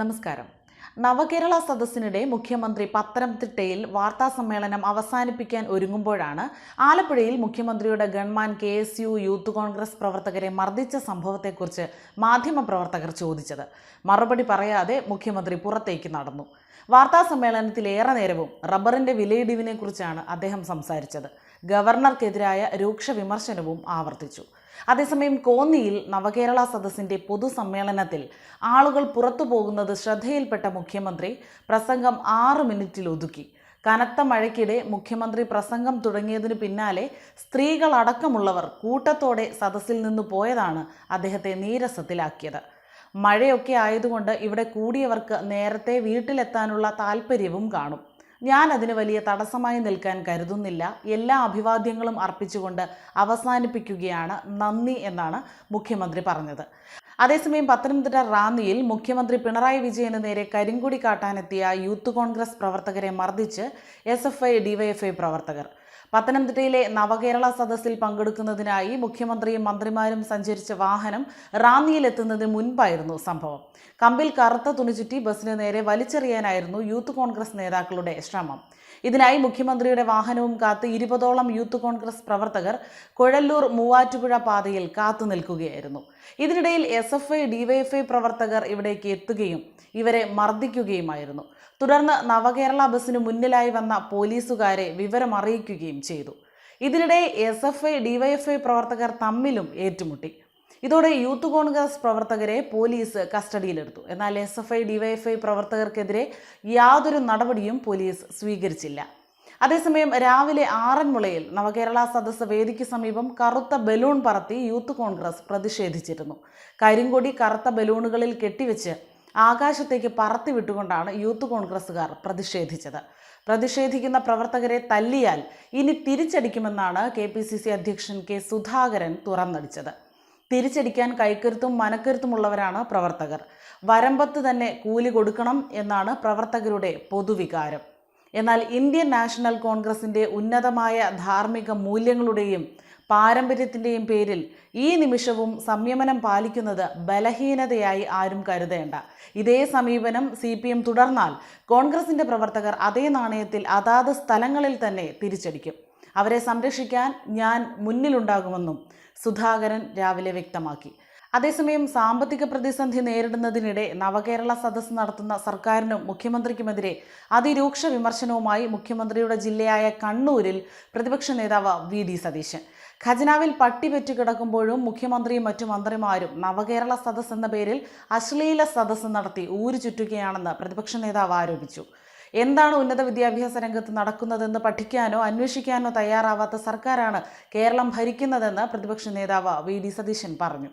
നമസ്കാരം. നവകേരള സദസ്സിനിടെ മുഖ്യമന്ത്രി പത്തനംതിട്ടയിൽ വാർത്താ സമ്മേളനം അവസാനിപ്പിക്കാൻ ഒരുങ്ങുമ്പോഴാണ് ആലപ്പുഴയിൽ മുഖ്യമന്ത്രിയുടെ gunman K S U youth Congress പ്രവർത്തകരെ മർദ്ദിച്ച സംഭവത്തെക്കുറിച്ച് മാധ്യമപ്രവർത്തകർ ചോദിച്ചത്. മറുപടി പറയാതെ മുഖ്യമന്ത്രി പുറത്തേക്ക് നടന്നു. വാർത്താ സമ്മേളനത്തിൽ ഏറെ നേരവും റബ്ബറിന്റെ വിലയിടിവിനെക്കുറിച്ചാണ് അദ്ദേഹം സംസാരിച്ചത്. ഗവർണർക്കെതിരായ രൂക്ഷ വിമർശനവും ആവർത്തിച്ചു. അതേസമയം കോന്നിയിൽ നവകേരള സദസ്സിന്റെ പൊതുസമ്മേളനത്തിൽ ആളുകൾ പുറത്തു പോകുന്നത് ശ്രദ്ധയിൽപ്പെട്ട മുഖ്യമന്ത്രി പ്രസംഗം ആറ് മിനിറ്റിൽ ഒതുക്കി. കനത്ത മഴയ്ക്കിടെ മുഖ്യമന്ത്രി പ്രസംഗം തുടങ്ങിയതിനു പിന്നാലെ സ്ത്രീകളടക്കമുള്ളവർ കൂട്ടത്തോടെ സദസ്സിൽ നിന്ന് പോയതാണ് അദ്ദേഹത്തെ നീരസത്തിലാക്കിയത്. മഴയൊക്കെ ആയതുകൊണ്ട് ഇവിടെ കൂടിയവർക്ക് നേരത്തെ വീട്ടിലെത്താനുള്ള താല്പര്യവും കാണും. ഞാൻ അതിന് വലിയ തടസ്സമായി നിൽക്കാൻ കരുതുന്നില്ല. എല്ലാ അഭിവാദ്യങ്ങളും അർപ്പിച്ചുകൊണ്ട് അവസാനിപ്പിക്കുകയാണ് നന്ദി എന്നാണ് മുഖ്യമന്ത്രി പറഞ്ഞത്. അതേസമയം പത്തനംതിട്ട റാന്നിയിൽ മുഖ്യമന്ത്രി പിണറായി വിജയന് നേരെ കരിങ്കുടി കാട്ടാനെത്തിയ യൂത്ത് കോൺഗ്രസ് പ്രവർത്തകരെ മർദ്ദിച്ച് എസ് എഫ് ഐ ഡിവൈഎഫ്ഐ പ്രവർത്തകർ. പത്തനംതിട്ടയിലെ നവകേരള സദസ്സിൽ പങ്കെടുക്കുന്നതിനായി മുഖ്യമന്ത്രിയും മന്ത്രിമാരും സഞ്ചരിച്ച വാഹനം റാന്നിയിലെത്തുന്നതിന് മുൻപായിരുന്നു സംഭവം. കമ്പിൽ കറുത്ത തുണിചുറ്റി ബസ്സിന് നേരെ വലിച്ചെറിയാനായിരുന്നു യൂത്ത് കോൺഗ്രസ് നേതാക്കളുടെ ശ്രമം. ഇതിനായി മുഖ്യമന്ത്രിയുടെ വാഹനവും കാത്ത് ഇരുപതോളം യൂത്ത് കോൺഗ്രസ് പ്രവർത്തകർ കുഴല്ലൂർ മൂവാറ്റുപുഴ പാതയിൽ കാത്തു നിൽക്കുകയായിരുന്നു. ഇതിനിടയിൽ എസ് എഫ് ഐ ഡിവൈഎഫ്ഐ പ്രവർത്തകർ ഇവിടേക്ക് എത്തുകയും ഇവരെ മർദ്ദിക്കുകയുമായിരുന്നു. തുടർന്ന് നവകേരള ബസ്സിന് മുന്നിലായി വന്ന പോലീസുകാരെ വിവരമറിയിക്കുകയും ചെയ്തു. ഇതിനിടെ എസ് എഫ് ഐ ഡിവൈഎഫ്ഐ പ്രവർത്തകർ തമ്മിലും ഏറ്റുമുട്ടി. ഇതോടെ യൂത്ത് കോൺഗ്രസ് പ്രവർത്തകരെ പോലീസ് കസ്റ്റഡിയിലെടുത്തു. എന്നാൽ എസ് എഫ് ഐ ഡിവൈഎഫ്ഐ പ്രവർത്തകർക്കെതിരെ യാതൊരു നടപടിയും പോലീസ് സ്വീകരിച്ചില്ല. അതേസമയം രാവിലെ ആറന്മുളയിൽ നവകേരള സദസ്സ് വേദിക്ക് സമീപം കറുത്ത ബലൂൺ പറത്തി യൂത്ത് കോൺഗ്രസ് പ്രതിഷേധിച്ചിരുന്നു. കരിങ്കൊടി കറുത്ത ബലൂണുകളിൽ കെട്ടിവെച്ച് ആകാശത്തേക്ക് പറത്തിവിട്ടുകൊണ്ടാണ് യൂത്ത് കോൺഗ്രസ്സുകാർ പ്രതിഷേധിച്ചത്. പ്രതിഷേധിക്കുന്ന പ്രവർത്തകരെ തല്ലിയാൽ ഇനി തിരിച്ചടിക്കുമെന്നാണ് കെ അധ്യക്ഷൻ കെ സുധാകരൻ തുറന്നടിച്ചത്. തിരിച്ചടിക്കാൻ കൈക്കരുത്തും മനക്കരുത്തുമുള്ളവരാണ് പ്രവർത്തകർ. വരമ്പത്ത് തന്നെ കൂലി കൊടുക്കണം എന്നാണ് പ്രവർത്തകരുടെ പൊതുവികാരം. എന്നാൽ ഇന്ത്യൻ നാഷണൽ കോൺഗ്രസിന്റെ ഉന്നതമായ ധാർമ്മിക മൂല്യങ്ങളുടെയും പാരമ്പര്യത്തിന്റെയും പേരിൽ ഈ നിമിഷവും സംയമനം പാലിക്കുന്നത് ബലഹീനതയായി ആരും കരുതേണ്ട. ഇതേ സമീപനം സി പി എം തുടർന്നാൽ കോൺഗ്രസിന്റെ പ്രവർത്തകർ അതേ നാണയത്തിൽ അതാത് സ്ഥലങ്ങളിൽ തന്നെ തിരിച്ചടിക്കും. അവരെ സംരക്ഷിക്കാൻ ഞാൻ മുന്നിലുണ്ടാകുമെന്നും സുധാകരൻ രാവിലെ വ്യക്തമാക്കി. അതേസമയം സാമ്പത്തിക പ്രതിസന്ധി നേരിടുന്നതിനിടെ നവകേരള സദസ് നടത്തുന്ന സർക്കാരിനും മുഖ്യമന്ത്രിക്കുമെതിരെ അതിരൂക്ഷ വിമർശനവുമായി മുഖ്യമന്ത്രിയുടെ ജില്ലയായ കണ്ണൂരിൽ പ്രതിപക്ഷ നേതാവ് വി ഡി സതീശൻ. ഖജനാവിൽ പട്ടി കിടക്കുമ്പോഴും മുഖ്യമന്ത്രിയും മറ്റു മന്ത്രിമാരും നവകേരള സദസ് എന്ന പേരിൽ അശ്ലീല സദസ് നടത്തി ഊരു ചുറ്റുകയാണെന്ന് പ്രതിപക്ഷ നേതാവ് ആരോപിച്ചു. എന്താണ് ഉന്നത വിദ്യാഭ്യാസ രംഗത്ത് നടക്കുന്നതെന്ന് പഠിക്കാനോ അന്വേഷിക്കാനോ തയ്യാറാവാത്ത സർക്കാരാണ് കേരളം ഭരിക്കുന്നതെന്ന് പ്രതിപക്ഷ നേതാവ് വി ഡി സതീശൻ പറഞ്ഞു.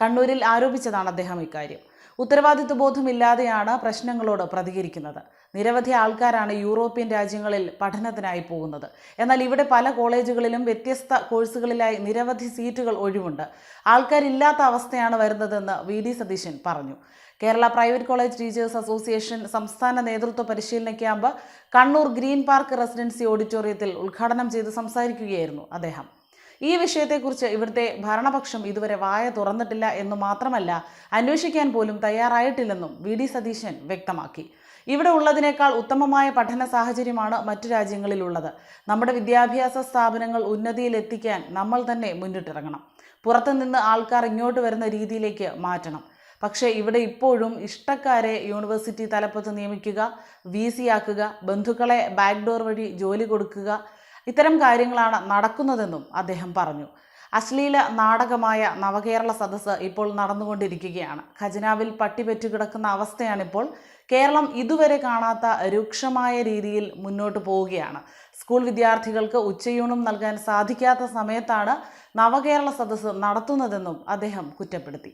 കണ്ണൂരിൽ ആരോപിച്ചതാണ് അദ്ദേഹം ഇക്കാര്യം. ഉത്തരവാദിത്വ ബോധമില്ലാതെയാണ് പ്രശ്നങ്ങളോട് പ്രതികരിക്കുന്നത്. നിരവധി ആൾക്കാരാണ് യൂറോപ്യൻ രാജ്യങ്ങളിൽ പഠനത്തിനായി പോകുന്നത്. എന്നാൽ ഇവിടെ പല കോളേജുകളിലും വ്യത്യസ്ത കോഴ്സുകളിലായി നിരവധി സീറ്റുകൾ ഒഴിവുണ്ട്. ആൾക്കാരില്ലാത്ത അവസ്ഥയാണ് വരുന്നതെന്ന് വി ഡി സതീശൻ പറഞ്ഞു. Kerala private college teachers association സംസ്ഥാന നേതൃത്വ പരിശീലന camp Kannur green park residency ഓഡിറ്റോറിയത്തിൽ ഉദ്ഘാടനം ചെയ്ത് സംസാരിക്കുകയായിരുന്നു അദ്ദേഹം. ഈ വിഷയത്തെക്കുറിച്ച് ഇവിടുത്തെ ഭരണപക്ഷം ഇതുവരെ വായ തുറന്നിട്ടില്ല എന്ന് മാത്രമല്ല അന്വേഷിക്കാൻ പോലും തയ്യാറായിട്ടില്ലെന്നും വി ഡി സതീശൻ വ്യക്തമാക്കി. ഇവിടെ ഉള്ളതിനേക്കാൾ ഉത്തമമായ പഠന സാഹചര്യമാണ് മറ്റു രാജ്യങ്ങളിലുള്ളത്. നമ്മുടെ വിദ്യാഭ്യാസ സ്ഥാപനങ്ങൾ ഉന്നതിയിലെത്തിക്കാൻ നമ്മൾ തന്നെ മുന്നിട്ടിറങ്ങണം. പുറത്തുനിന്ന് ആൾക്കാർ ഇങ്ങോട്ട് വരുന്ന രീതിയിലേക്ക് മാറ്റണം. പക്ഷേ ഇവിടെ ഇപ്പോഴും ഇഷ്ടക്കാരെ യൂണിവേഴ്സിറ്റി തലപ്പത്ത് നിയമിക്കുക വി സി ആക്കുക ബന്ധുക്കളെ ബാക്ക്ഡോർ വഴി ജോലി കൊടുക്കുക ഇത്തരം കാര്യങ്ങളാണ് നടക്കുന്നതെന്നും അദ്ദേഹം പറഞ്ഞു. അശ്ലീല നാടകമായ നവകേരള സദസ്സ് ഇപ്പോൾ നടന്നുകൊണ്ടിരിക്കുകയാണ്. ഖജനാവിൽ പട്ടിപെറ്റു കിടക്കുന്ന അവസ്ഥയാണിപ്പോൾ. കേരളം ഇതുവരെ കാണാത്ത രൂക്ഷമായ രീതിയിൽ മുന്നോട്ട് പോവുകയാണ്. സ്കൂൾ വിദ്യാർത്ഥികൾക്ക് ഉച്ചയൂണും നൽകാൻ സാധിക്കാത്ത സമയത്താണ് നവകേരള സദസ്സ് നടത്തുന്നതെന്നും അദ്ദേഹം കുറ്റപ്പെടുത്തി.